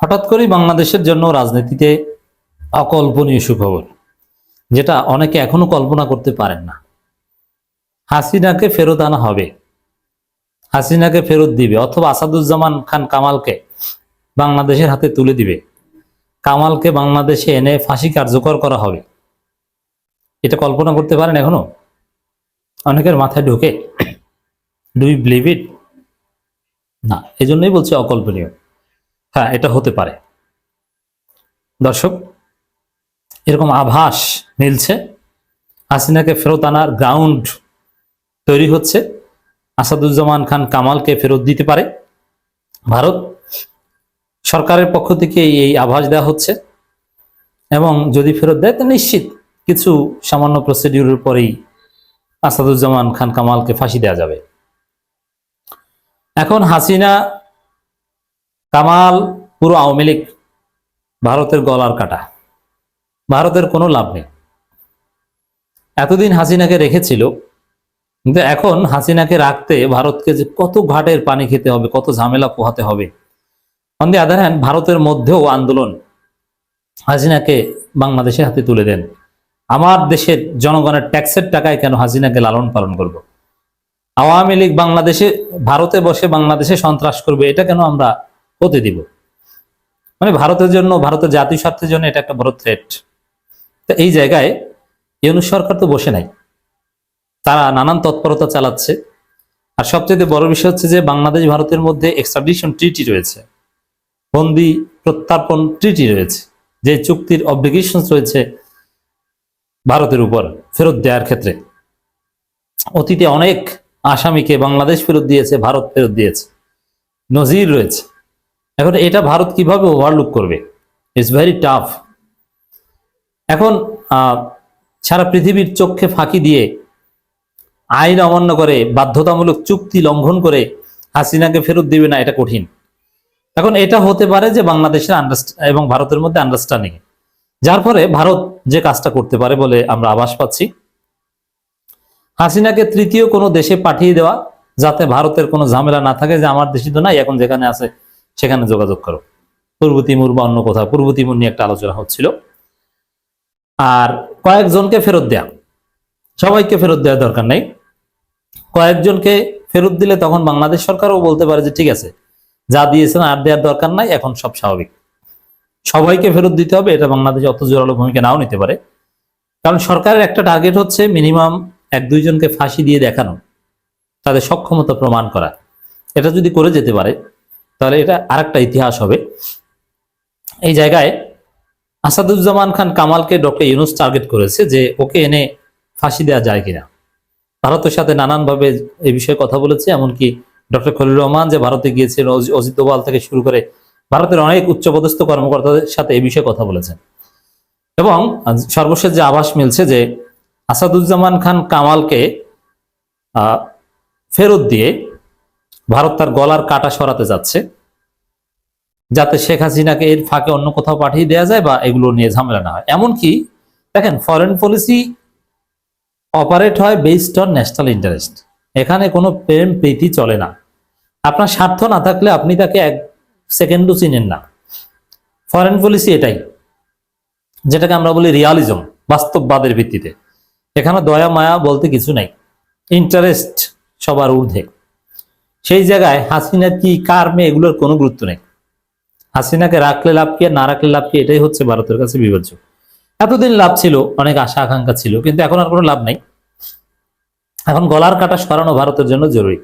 হঠাৎ করেই বাংলাদেশের জন্য রাজনীতিতে অকল্পনীয় সুখবর, যেটা অনেকে এখনও কল্পনা করতে পারেন না। হাসিনাকে ফেরত আনা হবে, হাসিনাকে ফেরত দিবে, অথবা আসাদুজ্জামান খান কামালকে বাংলাদেশের হাতে তুলে দিবে। কামালকে বাংলাদেশে এনে ফাঁসি কার্যকর করা হবে। এটা কল্পনা করতে পারেন এখনও? অনেকের মাথায় ঢুকে। ডু ইউ বিলিভ ইট না এই জন্যই বলছি অকল্পনীয়। হ্যাঁ এটা হতে পারে। দর্শক, এরকম আভাস মিলছে। হাসিনাকে ফেরত আনার গ্রাউন্ড তৈরি হচ্ছে। আসাদুজ্জামান খান কামালকে ফেরত দিতে পারে। ভারত সরকারের পক্ষ থেকে এই- আভাস দেওয়া হচ্ছে। এবং যদি ফেরত দেয়, তো নিশ্চিত কিছু সামান্য প্রসিডিউরের পরেই আসাদুজ্জামান খান কামালকে ফাঁসি দেওয়া যাবে। এখন হাসিনা কামাল পুরো আওয়ামী লীগ, ভারতের গলার কাটা। ভারতের কোনো লাভ নেই। এতদিন হাসিনাকে রেখেছিল, কিন্তু এখন হাসিনাকে রাখতে ভারতকে যে কত ঘাটের পানি খেতে হবে, কত ঝামেলা পোহাতে হবে। অন দি আদার হ্যান্ড ভারতের মধ্যেও আন্দোলন হাসিনাকে বাংলাদেশের হাতে তুলে দেন। আমার দেশের জনগণের ট্যাক্সের টাকায় কেন হাসিনাকে লালন পালন করব। আওয়ামী লীগ বাংলাদেশে, ভারতে বসে বাংলাদেশে সন্ত্রাস করবে, এটা কেন আমরা হতে দিব। মানে ভারতের জন্য, ভারতের জাতীয় স্বার্থের জন্য এটা একটা বড় থ্রেট তো এই জায়গায় ইউনুস সরকার তো বসে নাই। তারা নানান তৎপরতা চালাচ্ছে। আর সবচেয়ে বড় বিষয় হচ্ছে যে বাংলাদেশ, ভারতের মধ্যে এক্সট্রাডিশন ট্রিটি রয়েছে। বন্দি প্রত্যার্পণ ট্রিটি রয়েছে। যে চুক্তির অব্লিগেশন রয়েছে ভারতের উপর ফেরত দেওয়ার ক্ষেত্রে। অতীতে অনেক আসামিকে বাংলাদেশ ফেরত দিয়েছে, ভারত ফেরত দিয়েছে। নজির রয়েছে। এখন এটা ভারত কীভাবে ওভারলুক করবে? ইটস ভেরি টাফ এখন সারা পৃথিবীর চোখে ফাঁকি দিয়ে আইন অমান্য করে, বাধ্যতামূলক চুক্তি লঙ্ঘন করে হাসিনাকে ফেরত দিবে না, এটা কঠিন। এখন এটা হতে পারে যে বাংলাদেশের এবং ভারতের মধ্যে আন্ডারস্ট্যান্ডিং যার ফলে ভারত যে কাজটা করতে পারে বলে আমরা আভাস পাচ্ছি, হাসিনাকে তৃতীয় কোনো দেশে পাঠিয়ে দেওয়া যাতে ভারতের কোনো ঝামেলা না থাকে যে আমার দেশে তো নাই, এখন যেখানে আছে সেখানে যোগাযোগ করো। পূর্ব তিমুর বা অন্য কোথাও পূর্ব তিমুর নিয়ে একটা আলোচনা হচ্ছিল। আর কয়েকজনকে ফেরত দেয়া, সবাইকে ফেরত দেওয়ার দরকার নেই। কয়েকজনকে ফেরত দিলে তখন বাংলাদেশ সরকারও বলতে পারে যে, ঠিক আছে, যা দিয়েছেন আর দেওয়ার দরকার নাই, এখন সব স্বাভাবিক। সবাইকে ফেরত দিতে হবে, এটা বাংলাদেশ অত জোরালো ভূমিকা নাও নিতে পারে। কারণ সরকারের একটা টার্গেট হচ্ছে মিনিমাম এক দুইজনকে ফাঁসি দিয়ে দেখানো, তাদের সক্ষমতা প্রমাণ করা। এটা যদি করে যেতে পারে তাহলে এটা আরেকটা ইতিহাস হবে। এই জায়গায় আসাদুজ্জামান খান কামালকে ডক্টর ইউনুস টার্গেট করেছে যে ওকে এনে ফাঁসি দেওয়া যায় কিনা। ভারতের সাথে নানানভাবে এই বিষয়ে কথা বলেছে, এমনকি ডক্টর খলিল রহমান যে ভারতে গিয়েছেন অজিত দোভাল থেকে শুরু করে ভারতের অনেক উচ্চপদস্থ কর্মকর্তাদের সাথে এই বিষয়ে কথা বলেছেন। এবং সর্বশেষ যে আভাস মিলছে যে আসাদুজ্জামান খান কামালকে ফেরত দিয়ে ভারত তার গলার কাটা সরাতে যাচ্ছে, যাতে শেখ হাসিনাকে এর ফাঁকে অন্য কোথাও পাঠিয়ে দেওয়া যায় বা এগুলো নিয়ে ঝামেলা না হয়। এমনকি দেখেন ফরেন পলিসি অপারেট হয় বেসড অন ন্যাশনাল ইন্টারেস্ট এখানে কোনো প্রেম প্রীতি চলে না। আপনার স্বার্থ না থাকলে আপনি তাকে এক সেকেন্ডও চিনেন না। ফরেন পলিসি এটাই, যেটাকে আমরা বলি রিয়ালিজম বাস্তববাদের ভিত্তিতে। এখানে দয়া, মায়া বলতে কিছু নাই। ইন্টারেস্ট সবার ঊর্ধ্বে। সেই জায়গায় হাসিনা কি, কার মেয়ে, এগুলোর কোনো গুরুত্ব নেই। হাসিনাকে রাখলে লাভ কি না রাখলে লাভ কি, এটাই হচ্ছে ভারতের কাছে বিবেচ্য এতদিন লাভ ছিল, অনেক আশা, আকাঙ্ক্ষা ছিল, কিন্তু এখন আর কোনো লাভ নাই। এখন গলার কাটা সরানো ভারতের জন্য জরুরি।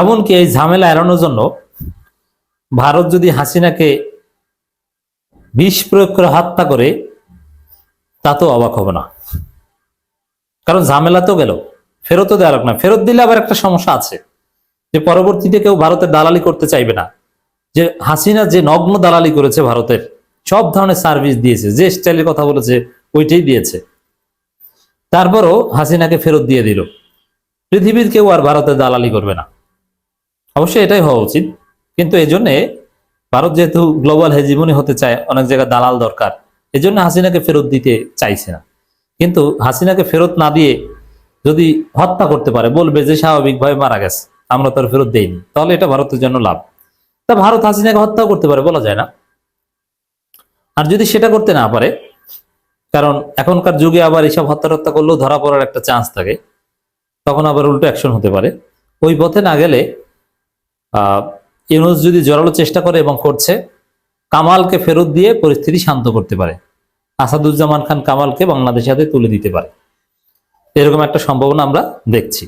এমনকি এই ঝামেলা এড়ানোর জন্য ভারত যদি হাসিনাকে বিষ প্রয়োগ করে হত্যা করে, তা তো অবাক হবে না। কারণ ঝামেলা তো গেল, ফেরতও দেওয়া না। ফেরত দিলে আবার একটা সমস্যা আছে। যে পরবর্তীতে কেউ ভারতের দালালি করতে চাইবে না। যে হাসিনা যে নগ্ন দালালি করেছে ভারতের, সব ধরনের সার্ভিস দিয়েছে, যে স্টাইলের কথা বলেছে, ওইটাই দিয়েছে। তারপরও হাসিনাকে ফেরত দিয়ে দিল। পৃথিবীর কেউ আর ভারতের দালালি করবে না। অবশ্যই এটাই হওয়া উচিত। কিন্তু এই জন্যে ভারত যেহেতু গ্লোবাল হেজিমনি হতে চায়, অনেক জায়গায় দালাল দরকার এই জন্য হাসিনাকে ফেরত দিতে চাইছে না। কিন্তু হাসিনাকে ফেরত না দিয়ে যদি হত্যা করতে পারে, বলবে যে স্বাভাবিকভাবে মারা গেছে। আমরা তো আর ফেরত দেইনি। তাহলে এটা ভারতের জন্য লাভ। তা ভারত হাসিনাকে হত্যাও করতে পারে, বলা যায় না। আর যদি সেটা করতে না পারে, কারণ এখনকার যুগে আবার এইসব হত্যা হত্যা করলেও ধরা পড়ার একটা চান্স থাকে, তখন আবার উল্টো অ্যাকশন হতে পারে। ওই পথে না গেলে ইউনুস যদি জোরালো চেষ্টা করে এবং করছে, কামালকে ফেরত দিয়ে পরিস্থিতি শান্ত করতে পারে। আসাদুজ্জামান খান কামালকে বাংলাদেশের হাতে তুলে দিতে পারে। এরকম একটা সম্ভাবনা আমরা দেখছি।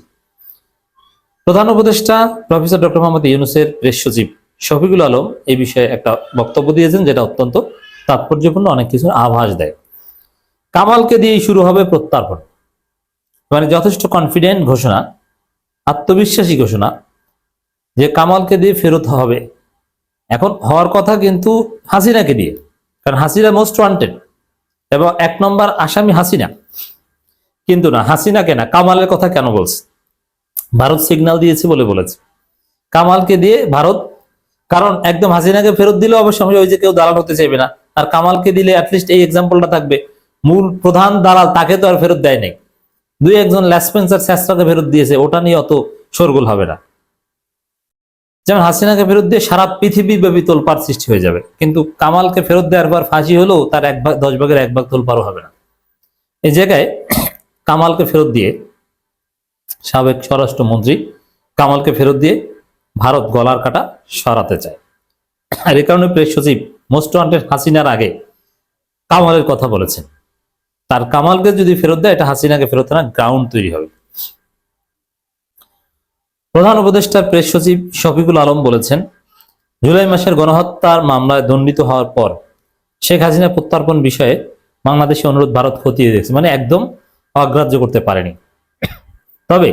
প্রধান উপদেষ্টা প্রফেসর ডক্টর মোহাম্মদ ইউনুসের প্রেস সচিব শফিকুল আলম এই বিষয়ে একটা বক্তব্য দিয়েছেন যেটা অত্যন্ত তাৎপর্যপূর্ণ, অনেক কিছুর আভাস দেয়। কামালকে দিয়েই শুরু হবে প্রত্যার্পণ। মানে যথেষ্ট কনফিডেন্ট ঘোষণা, আত্মবিশ্বাসী ঘোষণা যে কামালকে দিয়ে ফেরত হবে। এখন হওয়ার কথা কিন্তু হাসিনাকে দিয়ে, কারণ হাসিনা মোস্ট ওয়ান্টেড এবং এক নম্বর আসামি হাসিনা। কিন্তু না, হাসিনাকে না, কামালের কথা কেন বলছে? ভারত সিগন্যাল দিয়েছে বলে বলেছে। কামালকে দিয়ে ভারত, কারণ একদম হাসিনাকে ফেরত দিলে অবশ্যই ওই যে কেউ দালাল হতে চাইবে না। আর কামালকে দিলে অ্যাটলিস্ট এই এক্সাম্পলটা থাকবে। মূল প্রধান দালাল তাকে তো আর ফেরত দেয় নাই। দুই একজন ল্যাসপেন্সার স্যাসরাকে ফেরত দিয়েছে, ওটা নিয়ে অত শোরগোল হবে না। যেমন হাসিনাকে ফেরত দিয়ে সারা পৃথিবী ব্যাপী তোলপাড় সৃষ্টি হয়ে যাবে। কিন্তু কামালকে ফেরত দেওয়ার পর ফাঁসি হলেও তার এক ভাগ, দশ ভাগের এক ভাগ তোলপাড়ও হবে না। এই জায়গায় কামালকে ফেরত দিয়ে সাবেক স্বরাষ্ট্রমন্ত্রী কামালকে ফেরত দিয়ে ভারত গলার কাটা সরাতে চায়। আর এই কারণে প্রেস সচিব মোস্ট ওয়ান্টেড হাসিনার আগে কামালের কথা বলেছেন। তার কামালকে যদি ফেরত দেয়, এটা হাসিনাকে ফেরত না গ্রাউন্ড তৈরি হবে। প্রধান উপদেষ্টা প্রেস সচিব শফিকুল আলম বলেছেন, জুলাই মাসের গণহত্যার মামলায় দণ্ডিত হওয়ার পর শেখ হাসিনা প্রত্যার্পণ বিষয়ে বাংলাদেশে অনুরোধ ভারত খতিয়ে দেখছে মানে একদম অগ্রাহ্য করতে পারেনি। তবে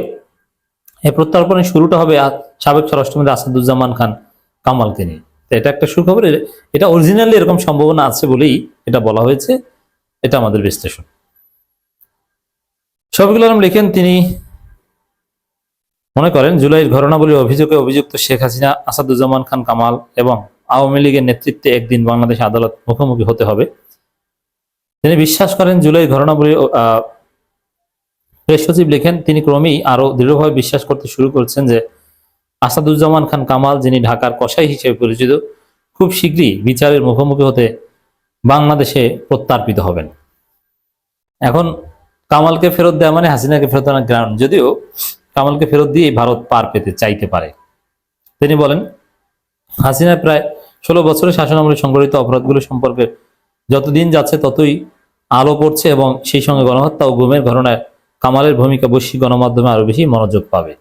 এই প্রত্যার্পণের শুরুটা হবে সাবেক স্বরাষ্ট্রমন্ত্রী আসাদুজ্জামান খান কামালকে নিয়ে। এটা একটা সুখবর এটা অরিজিনালি এরকম সম্ভাবনা আছে বলেই এটা বলা হয়েছে, এটা আমাদের বিশ্লেষণ। শফিকুল আলম লিখেন, তিনি মনে করেন, জুলাইয়ের ঘটনাবলী অভিযোগে অভিযুক্ত শেখ হাসিনা, আসাদুজ্জামান খান কামাল এবং আওয়ামী লীগের নেতৃত্বে একদিন বাংলাদেশ আদালত মুখোমুখি হতে হবে। তিনি বিশ্বাস করেন জুলাই ঘটনাবলী প্রেস সচিব লেখেন, তিনি ক্রমেই আরও দৃঢ়ভাবে বিশ্বাস করতে শুরু করেছেন যে আসাদুজ্জামান খান কামাল, যিনি ঢাকার কসাই হিসেবে পরিচিত, খুব শীঘ্রই বিচারের মুখোমুখি হতে বাংলাদেশে প্রত্যার্পিত হবেন। এখন কামালকে ফেরত দেওয়া মানে হাসিনাকে ফেরত আনা গ্রাউন্ড যদিও কামালকে ফেরত দিয়ে ভারত পার পেতে চাইতে পারে। তিনি বলেন, হাসিনা প্রায় ষোলো বছরের শাসনামলে সংগঠিত অপরাধগুলো সম্পর্কে যতদিন যাচ্ছে ততই আলো পড়ছে এবং সেই সঙ্গে গণহত্যা ও গুমের ঘটনায় কামালের ভূমিকা বৈশ্বিক গণমাধ্যমে আরও বেশি মনোযোগ পাবে।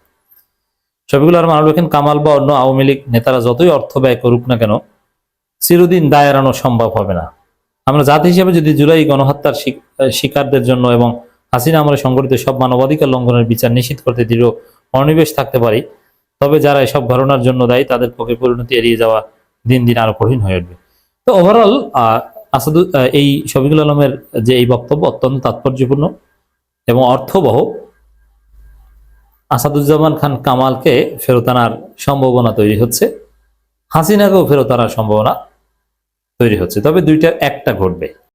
শফিকুল আরও লেখেন, কামাল বা অন্য আওয়ামী লীগ নেতারা যতই অর্থ ব্যয় করুক না কেন, চিরদিন দায় এড়ানো সম্ভব হবে না। আমরা জাতি হিসেবে যদি জুলাই গণহত্যার শিকারদের জন্য এবং হাসিনা আমরা সংগঠিত সব মানবাধিকার লঙ্ঘনের বিচার নিশ্চিত করতে দৃঢ় মনোনিবেশ থাকতে পারি, তবে যারা এসব ঘটনার জন্য দায়ী, তাদের পক্ষে পরিণতি এড়িয়ে যাওয়া দিন দিন আরও কঠিন হয়ে উঠবে। তো ওভারঅল আসাদু এই শফিকুল আলমের যে এই বক্তব্য অত্যন্ত তাৎপর্যপূর্ণ। এবং অর্থবহ আসাদুজ্জামান খান কামালকে ফেরত আনার সম্ভাবনা তৈরি হচ্ছে। হাসিনাকেও ফেরত আনার সম্ভাবনা তৈরি হচ্ছে। তবে দুইটার একটা ঘটবে।